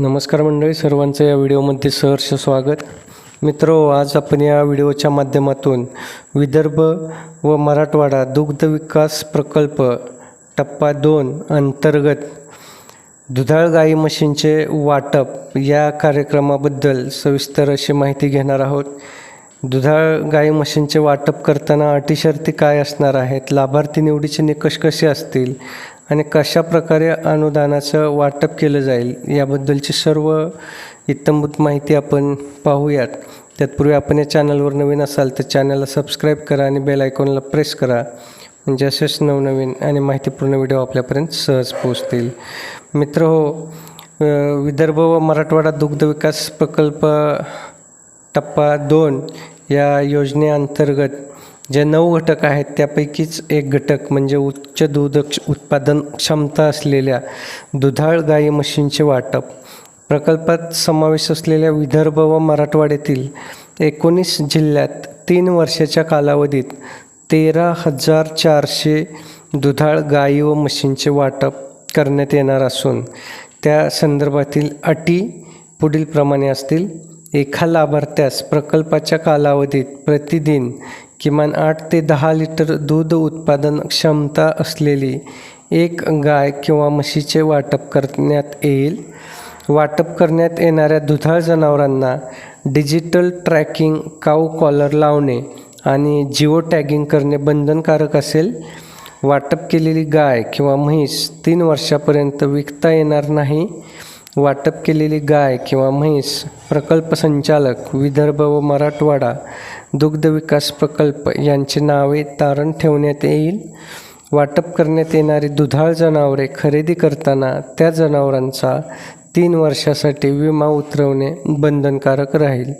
नमस्कार मंडळी सर्वांचं या व्हिडिओमध्ये सहर्ष स्वागत. मित्र आज आपण या व्हिडिओच्या माध्यमातून विदर्भ व मराठवाडा दुग्ध विकास प्रकल्प टप्पा दोन अंतर्गत दुधाळ गाई म्हशींचे वाटप या कार्यक्रमाबद्दल सविस्तर अशी माहिती घेणार आहोत. दुधाळ गाई म्हशींचे वाटप करताना अटी शर्ती काय असणार आहेत? लाभार्थी निवडीचे निकष कसे असतील? आणि कशा प्रकारे अनुदानाचं वाटप केलं जाईल याबद्दलची सर्व इत्तमभूत माहिती आपण पाहूयात. तत्पूर्वी आपण या चॅनलवर नवीन असाल तर चॅनलला सबस्क्राईब करा आणि बेल आयकॉनला प्रेस करा. म्हणजे असेच नवनवीन आणि माहितीपूर्ण व्हिडिओ आपल्यापर्यंत सहज पोहोचतील. मित्र हो विदर्भ व मराठवाडा दुग्ध विकास प्रकल्प टप्पा दोन या योजनेअंतर्गत जे नऊ घटक आहेत त्यापैकीच एक घटक म्हणजे उच्च दूध उत्पादन क्षमता असलेल्या दुधाळ गाई म्हशींचे वाटप. प्रकल्पात समावेश असलेल्या विदर्भ व मराठवाड्यातील एकोणीस जिल्ह्यात तीन वर्षाच्या कालावधीत तेरा हजार चारशे दुधाळ गाई व म्हशींचे वाटप करण्यात येणार असून त्या संदर्भातील अटी पुढीलप्रमाणे असतील. एका लाभार्थ्यास प्रकल्पाच्या कालावधीत प्रतिदिन किमान आठ ते दहा लिटर दूध उत्पादन क्षमता असलेली एक गाय किंवा म्हशीचे वाटप करण्यात येईल. वाटप करण्यात येणाऱ्या दुधाळ जनावरांना डिजिटल ट्रॅकिंग काऊ कॉलर लावणे आणि जिओ टॅगिंग करणे बंधनकारक असेल. वाटप केलेली गाय किंवा म्हैस तीन वर्षापर्यंत विकता येणार नाही. वाटप केलेली गाय किंवा म्हैस प्रकल्प संचालक विदर्भ व मराठवाडा दुग्ध विकास प्रकल्प यांची नावे तारण ठेवण्यात येईल. वाटप करण्यात येणारी दुधाळ जनावरे खरेदी करताना त्या जनावरांचा तीन वर्षासाठी विमा उतरवणे बंधनकारक राहील.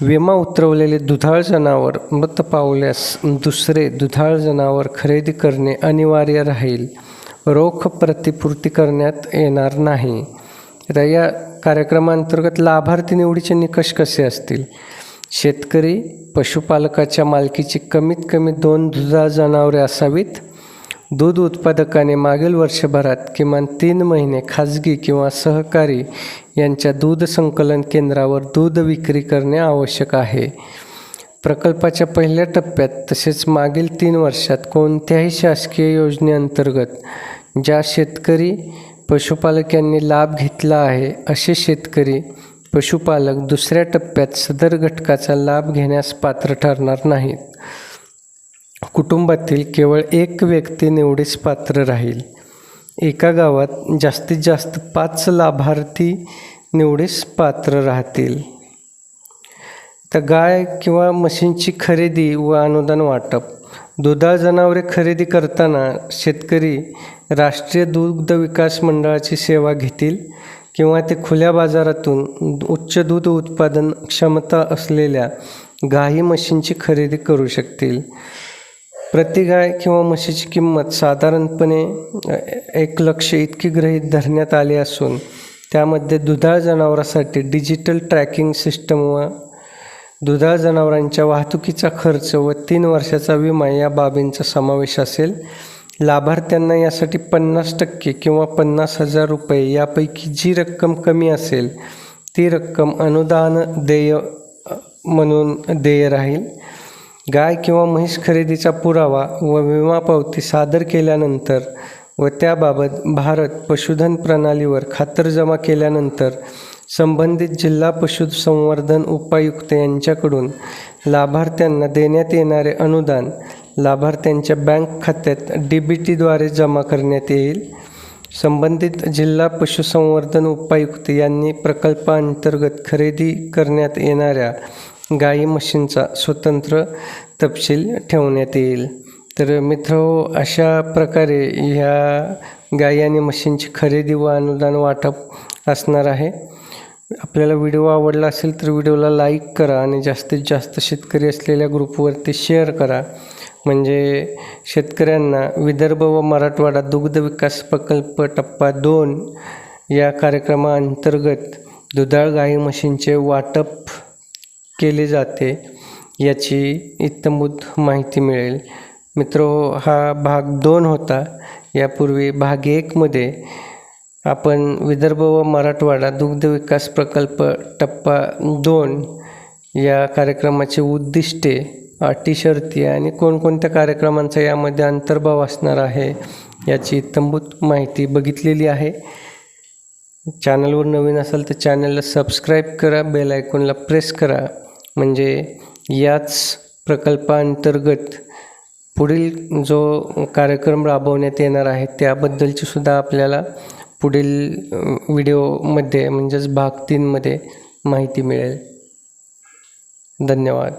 विमा उतरवलेले दुधाळ जनावर मृत पावल्यास दुसरे दुधाळ जनावर खरेदी करणे अनिवार्य राहील. रोख प्रतिपूर्ती करण्यात येणार नाही. आता या कार्यक्रमांतर्गत लाभार्थी निवडीचे निकष कसे असतील? शेतकरी पशुपालकाच्या मालकीची कमीत कमी दोन दुधाळ जनावरे असावीत. दूध उत्पादकाने मागील वर्षभरात किमान तीन महिने खाजगी किंवा सहकारी यांच्या दूध संकलन केंद्रावर दूध विक्री करणे आवश्यक आहे. प्रकल्पाच्या पहिल्या टप्प्यात तसेच मागील तीन वर्षात कोणत्याही शासकीय योजनेअंतर्गत ज्या शेतकरी पशुपालक यांनी लाभ घेतला आहे असे शेतकरी पशुपालक दुसऱ्या टप्प्यात सदर घटकाचा लाभ घेण्यास पात्र ठरणार नाहीत. कुटुंबातील केवळ एक व्यक्ती निवडीस पात्र राहील. एका गावात जास्तीत जास्त पाच लाभार्थी निवडीस पात्र राहतील. तर गाय किंवा म्हशींची खरेदी व अनुदान वाटप. दुधाळ जनावरे खरेदी करताना शेतकरी राष्ट्रीय दुग्ध विकास मंडळाची सेवा घेतील किंवा ते खुल्या बाजारातून उच्च दूध उत्पादन क्षमता असलेल्या गाई म्हशींची खरेदी करू शकतील. प्रति गाय किंवा म्हशीची किंमत साधारणपणे एक लक्ष इतकी गृहीत धरण्यात आली असून त्यामध्ये दुधाळ जनावरासाठी डिजिटल ट्रॅकिंग सिस्टम व दुधाळ जनावरांच्या वाहतुकीचा खर्च व तीन वर्षाचा विमा या बाबींचा समावेश असेल. लाभार्थ्यांना यासाठी पन्नास टक्के किंवा पन्नास हजार रुपये यापैकी जी रक्कम कमी असेल ती रक्कम अनुदान देय म्हणून देय राहील. गाय किंवा म्हैस खरेदीचा पुरावा व विमा पावती सादर केल्यानंतर व त्याबाबत भारत पशुधन प्रणालीवर खातरजमा केल्यानंतर संबंधित जिल्हा पशुसंवर्धन उपायुक्त यांच्याकडून लाभार्थ्यांना देण्यात येणारे अनुदान लाभार्थ्यांच्या बँक खात्यात डी बी टीद्वारे जमा करण्यात येईल. संबंधित जिल्हा पशुसंवर्धन उपायुक्त यांनी प्रकल्पांतर्गत खरेदी करण्यात येणाऱ्या गाई म्हशींचा स्वतंत्र तपशील ठेवण्यात येईल. तर मित्र हो, अशा प्रकारे ह्या गाई आणि म्हशींची खरेदी व अनुदान वाटप असणार आहे. आपल्याला व्हिडिओ आवडला असेल तर व्हिडिओला लाईक करा आणि जास्तीत जास्त शेतकरी असलेल्या ग्रुपवरती शेअर करा. म्हणजे शेतकऱ्यांना विदर्भ व मराठवाडा दुग्ध विकास प्रकल्प टप्पा दोन या कार्यक्रमाअंतर्गत दुधाळ गाई म्हशींचे वाटप केले जाते याची इत्तमूत माहिती मिळेल. मित्र हा भाग दोन होता. यापूर्वी भाग एकमध्ये आपण विदर्भ व मराठवाडा दुग्ध विकास प्रकल्प टप्पा दोन या कार्यक्रमाचे उद्दिष्टे अटी शर्ती आणि कोणकोणत्या कार्यक्रमांचा यामध्ये अंतर्भाव असणार आहे याची तंबूत माहिती बघितलेली आहे. चॅनलवर नवीन असाल तर चॅनलला सबस्क्राईब करा बेल आयकॉनला प्रेस करा. म्हणजे याच प्रकल्पांतर्गत पुढील जो कार्यक्रम राबवण्यात येणार आहे त्याबद्दलची सुद्धा आपल्याला पुढील व्हिडिओमध्ये म्हणजेच भाग तीनमध्ये माहिती मिळेल. धन्यवाद.